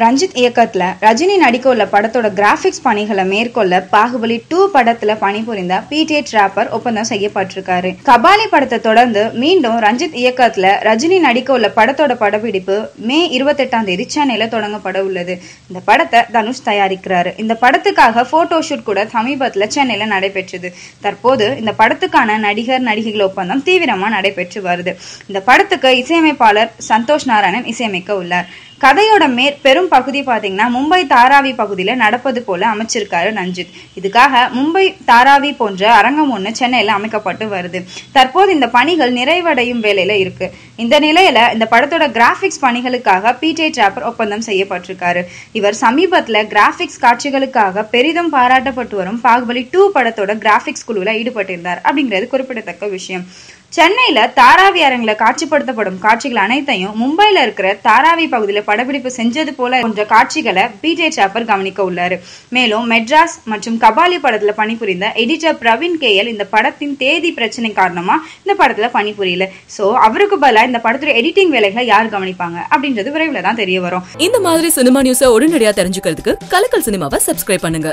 ரஞ்சித் இயக்கத்துல ரஜினி நடிக்க உள்ள படத்தோட கிராபிக்ஸ் பணிகளை மேற்கொள்ள பாகுபலி டூ படத்துல பணிபுரிந்த பிடிஏ டிராப்பர் ஒப்பந்தம் செய்யப்பட்டிருக்காரு. கபாலி படத்தை தொடர்ந்து மீண்டும் ரஞ்சித் இயக்கத்துல ரஜினி நடிக்க உள்ள படத்தோட படப்பிடிப்பு மே இருபத்தெட்டாம் தேதி சென்னையில தொடங்கப்பட உள்ளது. இந்த படத்தை தனுஷ் தயாரிக்கிறாரு. இந்த படத்துக்காக போட்டோ ஷூட் கூட சமீபத்துல சென்னையில நடைபெற்றது. தற்போது இந்த படத்துக்கான நடிகர் நடிகைகள் ஒப்பந்தம் தீவிரமா நடைபெற்று வருது. இந்த படத்துக்கு இசையமைப்பாளர் சந்தோஷ் நாராயணன் இசையமைக்க உள்ளார். கதையோட மேற் பெரும் பகுதி பார்த்தீங்கன்னா மும்பை தாராவி பகுதியில் நடப்பது போல அமைச்சிருக்காரு ரஞ்சித். இதுக்காக மும்பை தாராவி போன்ற அரங்கம் ஒன்று சென்னையில் அமைக்கப்பட்டு வருது. தற்போது இந்த பணிகள் நிறைவடையும் வேலையில இருக்கு. இந்த நிலையில இந்த படத்தோட கிராபிக்ஸ் பணிகளுக்காக பிடே டிராப்பர் ஒப்பந்தம் செய்யப்பட்டிருக்காரு. இவர் சமீபத்தில் கிராபிக்ஸ் காட்சிகளுக்காக பெரிதும் பாராட்டப்பட்டு வரும் பாகுபலி டூ படத்தோட கிராபிக்ஸ் குழுவில் ஈடுபட்டிருந்தார் அப்படிங்கிறது குறிப்பிடத்தக்க விஷயம். சென்னையில தாராவி அரங்கில காட்சிப்படுத்தப்படும் காட்சிகள் அனைத்தையும் மும்பையில் இருக்கிற தாராவி பகுதியில் படப்பிடிப்பு செஞ்சது போல போன்ற காட்சிகளை பிஜே சாப்பர் கவனிக்க உள்ளாரு. மேலும் மெட்ராஸ் மற்றும் கபாலி படத்துல பணிபுரிந்த எடிட்டர் பிரவீன் கேஎல் இந்த படத்தின் தேதி பிரச்சனை காரணமா இந்த படத்துல பணிபுரியல. சோ அவருக்கு பதிலா இந்த படத்துல எடிட்டிங் வேலைகளை யார் கவனிப்பாங்க அப்படின்றது விரைவில் தான் தெரிய வரும். இந்த மாதிரி சினிமா நியூஸ உடனடியா தெரிஞ்சுக்கிறதுக்கு கலக்கல் சினிமாவை சப்ஸ்கிரைப் பண்ணுங்க.